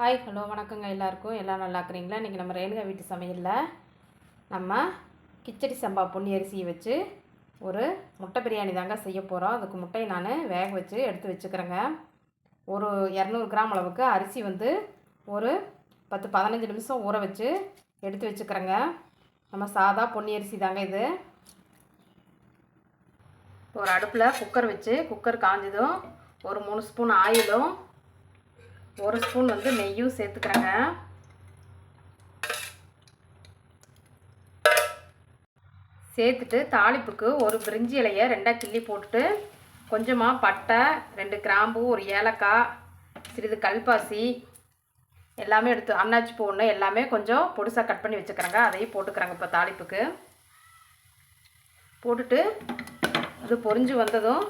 Hi hello வணக்கங்க எல்லாருக்கும். எல்லாம் நல்லா இருக்கிறீங்களா? இன்றைக்கி நம்ம ரேணுகா வீட்டு சமையலில் நம்ம கிச்சடி சம்பா பொன்னி அரிசியை வச்சு ஒரு முட்டை பிரியாணி தாங்க செய்ய போகிறோம் அதுக்கு முட்டையை நான் வேக வச்சு எடுத்து வச்சுக்கிறேங்க. ஒரு இரநூறு கிராம் அளவுக்கு அரிசி வந்து ஒரு பத்து பதினஞ்சு நிமிஷம் ஊற வச்சு எடுத்து வச்சுக்கிறேங்க. நம்ம சாதா பொன்னி அரிசி தாங்க இது. ஒரு அடுப்பில் குக்கர் வச்சு குக்கர் காஞ்சதும் ஒரு மூணு ஸ்பூன் ஆயிலும் ஒரு ஸ்பூன் வந்து நெய்யும் சேர்த்துக்கிறேங்க. சேர்த்துட்டு தாளிப்புக்கு ஒரு பிரிஞ்சி இலையை ரெண்டாக கிள்ளி போட்டுட்டு கொஞ்சமாக பட்டை ரெண்டு கிராம்பு ஒரு ஏலக்காய் சிறிது கல்பாசி எல்லாமே எடுத்து அன்னாச்சி பூ ஒன்று எல்லாமே கொஞ்சம் பொடிசாக கட் பண்ணி வச்சுக்கிறாங்க. அதையும் போட்டுக்கிறாங்க இப்போ தாளிப்புக்கு. போட்டுட்டு அது பொரிஞ்சு வந்ததும்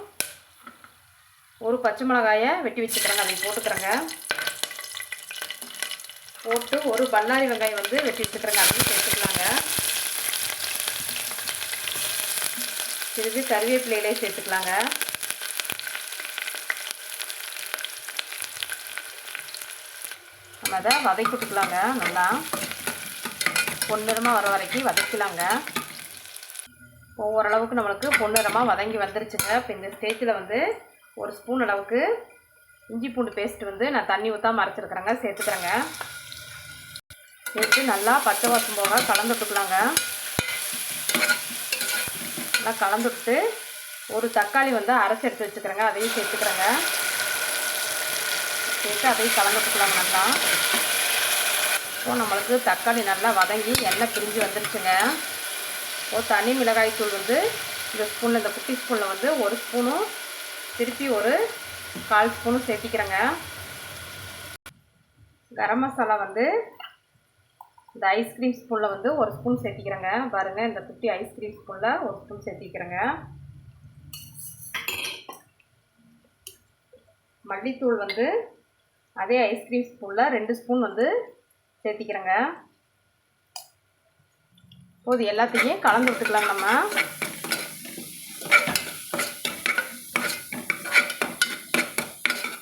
ஒரு பச்சை மிளகாயை வெட்டி வச்சுக்கிறேங்க. அதை போட்டுக்கிறேங்க. போட்டு ஒரு பல்லாரி வெங்காயம் வந்து வெட்டி வச்சுக்கிறேங்க அப்படின்னு சேர்த்துக்கலாங்க. சிறிது கருவேப்பிலையிலே சேர்த்துக்கலாங்க. நம்ம அதை வதக்கி விட்டுக்கலாங்க. நல்லா பொன்னிறமாக வர வரைக்கும் வதக்கலாங்க. ஓரளவுக்கு நம்மளுக்கு பொன்னிறமாக வதங்கி வந்துருச்சுங்க. இப்போ இந்த ஸ்டேஜில் வந்து ஒரு ஸ்பூன் அளவுக்கு இஞ்சி பூண்டு பேஸ்ட் வந்து நான் தண்ணி ஊற்றாம அரைச்சிருக்கிறேங்க சேர்த்துக்கிறேங்க. சேர்த்து நல்லா பச்சை வாசம் போக கலந்து விட்டுக்கலாங்க. நல்லா கலந்து விட்டு ஒரு தக்காளி வந்து அரைச்சி எடுத்து வச்சுக்கிறேங்க. அதையும் சேர்த்துக்கிறேங்க. சேர்த்து அதையும் கலந்து விட்டுக்கலாங்க நல்லா. இப்போ நம்மளுக்கு தக்காளி நல்லா வதங்கி எண்ணெய் பிரிஞ்சு வந்துருச்சுங்க. ஒரு தனி மிளகாய் தூள் வந்து இந்த ஸ்பூனில் இந்த குட்டி ஸ்பூனில் வந்து ஒரு ஸ்பூனும் திருப்பி ஒரு கால் ஸ்பூனும் சேர்த்திக்கிறேங்க. கரம் மசாலா வந்து இந்த ஐஸ்கிரீம் ஸ்பூனில் வந்து ஒரு ஸ்பூன் சேர்த்திக்கிறேங்க. பாருங்கள் இந்த குட்டி ஐஸ்கிரீம் ஸ்பூனில் ஒரு ஸ்பூன் சேர்த்திக்கிறேங்க. மல்லித்தூள் வந்து அதே ஐஸ்கிரீம் ஸ்பூனில் ரெண்டு ஸ்பூன் வந்து சேர்த்திக்கிறேங்க. போது எல்லாத்தையும் கலந்து விட்டுக்கலாம் நம்ம.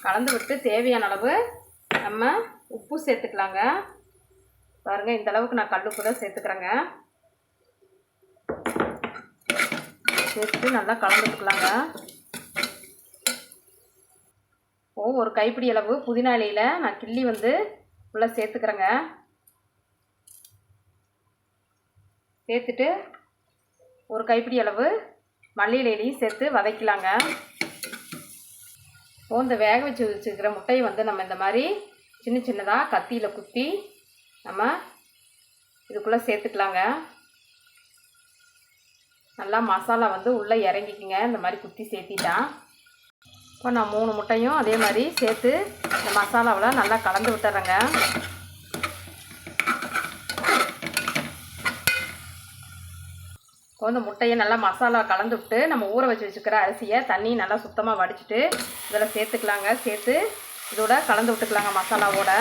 கலந்து விட்டு தேவையான அளவு நம்ம உப்பு சேர்த்துக்கலாங்க. பாருங்கள் இந்த அளவுக்கு நான் கல் உப்பு தான் சேர்த்துக்கிறேங்க. சேர்த்துட்டு நல்லா கலந்துக்கலாங்க. ஓ ஒரு கைப்பிடி அளவு புதினா இலையில் நான் கிள்ளி வந்து உள்ளே சேர்த்துக்கிறேங்க. சேர்த்துட்டு ஒரு கைப்பிடி அளவு மல்லி இலையிலையும் சேர்த்து வதக்கலாங்க. இப்போ இந்த வேக வச்சு வச்சுருக்கிற முட்டையை வந்து நம்ம இந்த மாதிரி சின்ன சின்னதாக கத்தியில் குத்தி நம்ம இதுக்குள்ளே சேர்த்துக்கலாங்க. நல்லா மசாலா வந்து உள்ளே இறங்கிக்குங்க. இந்த மாதிரி குத்தி சேர்த்திட்டா. இப்போ நான் மூணு முட்டையும் அதே மாதிரி சேர்த்து இந்த மசாலாவில் நல்லா கலந்து விட்டுறேங்க. இப்போ இந்த முட்டையை நல்லா மசாலா கலந்து விட்டு நம்ம ஊற வச்சு வச்சுக்கிற அரிசியை தண்ணி நல்லா சுத்தமாக வடிச்சிட்டு இதில் சேர்த்துக்கலாங்க. சேர்த்து இதோட கலந்து விட்டுக்கலாங்க மசாலாவோட.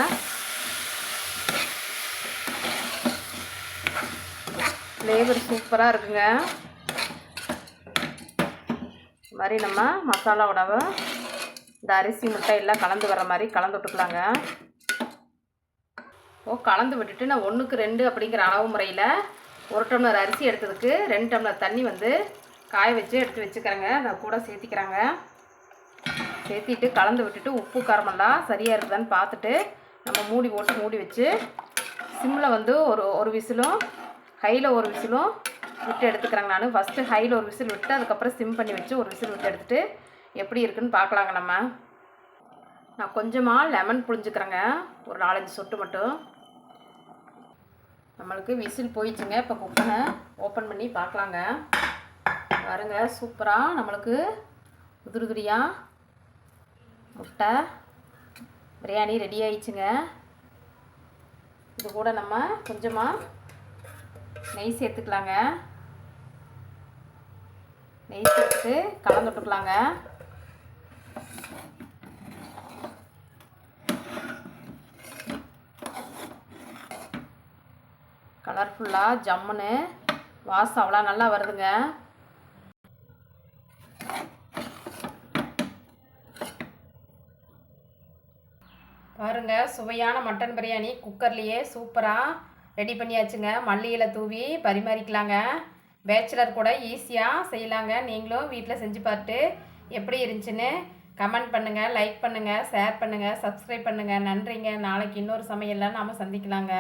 ஃப்ளேவர் சூப்பராக இருக்குங்க. இது மாதிரி நம்ம மசாலா உணவு இந்த அரிசி முட்டை எல்லாம் கலந்து வர மாதிரி கலந்து விட்டுக்கலாங்க. ஓ கலந்து விட்டுட்டு நான் ஒன்றுக்கு ரெண்டு அப்படிங்கிற அளவு முறையில் ஒரு டம்ளர் அரிசி எடுத்ததுக்கு ரெண்டு டம்ளர் தண்ணி வந்து காய வச்சு எடுத்து வச்சுக்கிறேங்க. அதை கூட சேர்த்திக்கிறாங்க. சேர்த்திட்டு கலந்து விட்டுட்டு உப்பு காரமெல்லாம் சரியாக இருக்குதான்னு பார்த்துட்டு நம்ம மூடி போட்டு மூடி வச்சு சிம்மில் வந்து ஒரு ஒரு விசிலும் ஹையில் ஒரு விசிலும் விட்டு எடுத்துக்கிறேங்க நான். ஃபஸ்ட்டு ஹையில் ஒரு விசில் விட்டு அதுக்கப்புறம் சிம் பண்ணி வச்சு ஒரு விசில் விட்டு எடுத்துகிட்டு எப்படி இருக்குன்னு பார்க்கலாங்க நம்ம. நான் கொஞ்சமாக லெமன் புழிஞ்சுக்கிறேங்க. ஒரு நாலஞ்சு சொட்டு மட்டும். நம்மளுக்கு விசில் போயிடுச்சுங்க. இப்போ குக்கனை ஓப்பன் பண்ணி பார்க்கலாங்க பாருங்க சூப்பராக நம்மளுக்கு உதிரி உதிரியாக முட்டை பிரியாணி ரெடி ஆயிடுச்சுங்க. இது கூட நம்ம கொஞ்சமாக நெய் சேர்த்துக்கலாங்க. நெய் சேர்த்து கலந்து விட்டுக்கலாங்க. கலர்ஃபுல்லாக ஜம்முன்னு வாசம் அவ்வளோ நல்லா வருதுங்க. பாருங்க பாருங்கள் சுவையான மட்டன் பிரியாணி குக்கர்லேயே சூப்பராக ரெடி பண்ணியாச்சுங்க. மல்லியில் தூவி பரிமாறிக்கலாங்க. பேச்சுலர் கூட ஈஸியாக செய்யலாங்க. நீங்களும் வீட்டில் செஞ்சு பார்த்து எப்படி இருந்துச்சுன்னு கமெண்ட் பண்ணுங்கள் லைக் பண்ணுங்கள் ஷேர் பண்ணுங்கள் சப்ஸ்கிரைப் பண்ணுங்கள் நன்றிங்க. நாளைக்கு இன்னொரு சமையலில் நாம் சந்திக்கலாங்க.